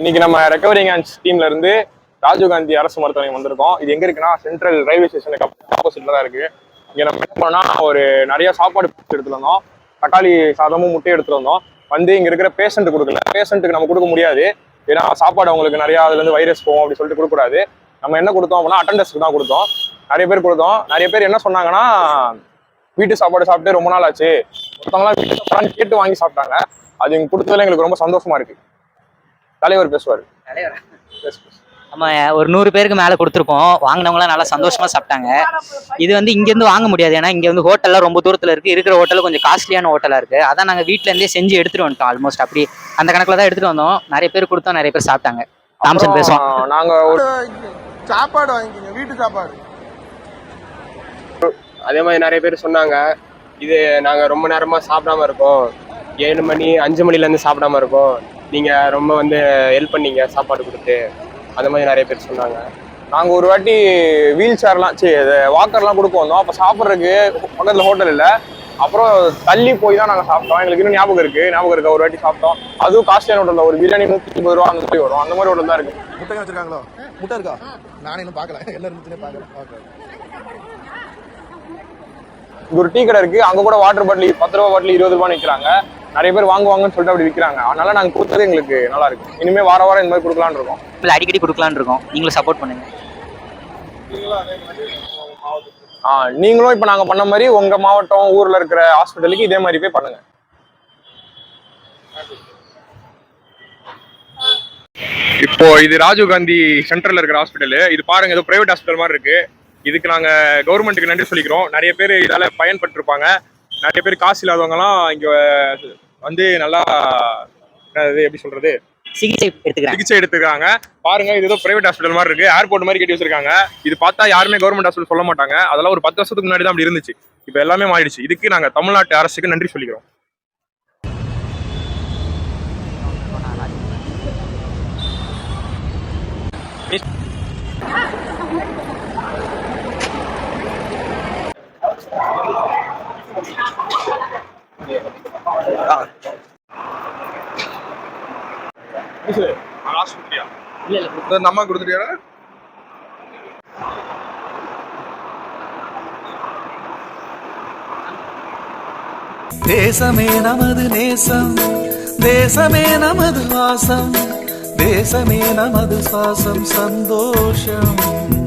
இன்னைக்கு நம்ம recovering hands டீம்ல இருந்து ராஜீவ்காந்தி அரசு மருத்துவமனை வந்திருக்கோம். இது எங்க இருக்குன்னா சென்ட்ரல் ரயில்வே ஸ்டேஷனுக்கு ஆப்போசிட்ல தான் இருக்கு. இங்க நம்ம என்ன பண்ணோம்னா ஒரு நிறைய சாப்பாடு எடுத்துட்டு வந்தோம். தக்காளி சாதமும் முட்டையும் எடுத்துட்டு வந்தோம். வந்து இங்க இருக்கிற பேஷண்ட் கொடுக்கல. பேஷண்ட்டுக்கு நம்ம கொடுக்க முடியாது. ஏன்னா சாப்பாடு அவங்களுக்கு நிறைய அதுல இருந்து வைரஸ் போகும் அப்படின்னு சொல்லிட்டு கொடுக்கக்கூடாது. நம்ம என்ன கொடுத்தோம் அப்படின்னா அட்டண்டன்ஸ்க்கு தான் கொடுத்தோம். நிறைய பேர் கொடுத்தோம். நிறைய பேர் என்ன சொன்னாங்கன்னா வீட்டு சாப்பாடு சாப்பிட்டு ரொம்ப நாள் ஆச்சு. ஒருத்தவங்களாம் வீட்டு சாப்பாடு கேட்டு வாங்கி சாப்பிட்டாங்க. அது இங்க கொடுத்ததுல எங்களுக்கு ரொம்ப சந்தோஷமா இருக்கு. தலைவர் பேசுவார். பேசு, பேசு. நம்ம ஒரு நூறு பேருக்கு மேலே கொடுத்துருக்கோம் வாங்கினவங்களாம் நல்லா சந்தோஷமா சாப்பிட்டாங்க. இது வந்து இங்கேருந்து வாங்க முடியாது. ஏன்னா இங்கே வந்து ஹோட்டல்லாம் ரொம்ப தூரத்தில் இருக்குது இருக்கிற ஹோட்டல் கொஞ்சம் காஸ்ட்லியான ஹோட்டலாக இருக்குது அதான் நாங்கள் வீட்டிலேருந்தே செஞ்சு எடுத்துகிட்டு வந்துட்டோம் ஆல்மோஸ்ட் அப்படி அந்த கணக்கில் தான் எடுத்துகிட்டு வந்தோம். நிறைய பேர் கொடுத்தோம் நிறைய பேர் சாப்பிட்டாங்க. தாம்சன் பேசுவோம் நாங்க ஒரு சாப்பாடு வாங்கிக்கோங்க வீட்டு சாப்பாடு. அதே மாதிரி நிறைய பேர் சொன்னாங்க இது நாங்கள் ரொம்ப நேரமாக சாப்பிடாம இருக்கோம். ஏழு மணி அஞ்சு மணிலேருந்து சாப்பிடாம இருக்கோம். நீங்கள் ரொம்ப வந்து ஹெல்ப் பண்ணீங்க சாப்பாடு கொடுத்து. அந்த மாதிரி நிறைய பேர் சொன்னாங்க. நாங்க ஒரு வாட்டி வீல் சேர்லாம் சரி வாக்கர்லாம் கொடுக்க வந்தோம். அப்ப சாப்பிட்றதுக்கு பக்கத்துல ஹோட்டல் இல்ல. அப்புறம் தள்ளி போய் தான் நாங்க சாப்பிட்டோம். எங்களுக்கு இன்னும் ஞாபகம் இருக்கு. ஞாபகம் இருக்கு? ஒரு வாட்டி சாப்பிட்டோம். அதுவும் காஸ்ட்லியான ஹோட்டல் ஒரு பிரியாணி நூத்தி ஐம்பது ரூபா அந்த மாதிரி வரும். அந்த மாதிரி ஹோட்டல் தான் இருக்கு. முட்டை வச்சிருக்காங்களோ? முட்டை இருக்கா? நானே இன்னும் பார்க்கல. என்ன இருந்துச்சுன்னே பார்க்கல ஒரு டீ கடை இருக்கு. அங்க கூட வாட்டர் பாட்டில் பத்து ரூபா பாட்டில் இருபது ரூபாய் விற்கிறாங்க நிறைய பேர் வாங்குவாங்கன்னு சொல்லிட்டு அப்படி விற்கிறாங்க அதனால நாங்க கொடுத்தது எங்களுக்கு நல்லா இருக்கு இனிமே வார வாரம் இந்த மாதிரி கொடுக்கலாம்னு இருக்கோம். இல்லை அடிக்கடி கொடுக்கலான்னு இருக்கோம். நீங்களும் சப்போர்ட் பண்ணுங்க. ஆ நீங்களும் இப்ப நாங்க பண்ண மாதிரி உங்க மாவட்டம் ஊர்ல இருக்கிற ஹாஸ்பிட்டலுக்கு இதே மாதிரி போய் பண்ணுங்க. இப்போ இது ராஜீவ் காந்தி சென்டர்ல இருக்கிற ஹாஸ்பிட்டல் இது பாருங்க ஏதோ பிரைவேட் ஹாஸ்பிட்டல் மாதிரி இருக்கு. இதுக்கு நாங்க கவர்மெண்ட்டுக்கு நன்றி சொல்லிக்கிறோம். நிறைய பேர் இதால பயன்பட்டிருப்பாங்க. நிறைய பேர் காசு இல்லாதவங்கலாம் இங்க வந்து நல்லா என்னது எப்படி சொல்றது? சிகிச்சை எடுத்துக்கிறேன் சிகிச்சை எடுத்துக்காங்க பாருங்க இது ஏதோ பிரைவேட் ஹாஸ்பிட்டல் மாதிரி இருக்கு. ஏர்போர்ட் மாதிரி கட்டி வச்சிருக்காங்க. இது பார்த்தா யாருமே கவர்மெண்ட் ஹாஸ்பிட்டல் சொல்ல மாட்டாங்க. அதெல்லாம் ஒரு பத்து வருஷத்துக்கு முன்னாடி தான் அப்படி இருந்துச்சு. இப்போ எல்லாமே மாறிடுச்சு. இதுக்கு நாங்க தமிழ்நாட்டு அரசுக்கு நன்றி சொல்லிக்கிறோம். நம்ம கொடுத்துட்டியா தேசமே நமது நேசம் தேசமே நமது வாசம் தேசமே நமது சுவாசம் சந்தோஷம்.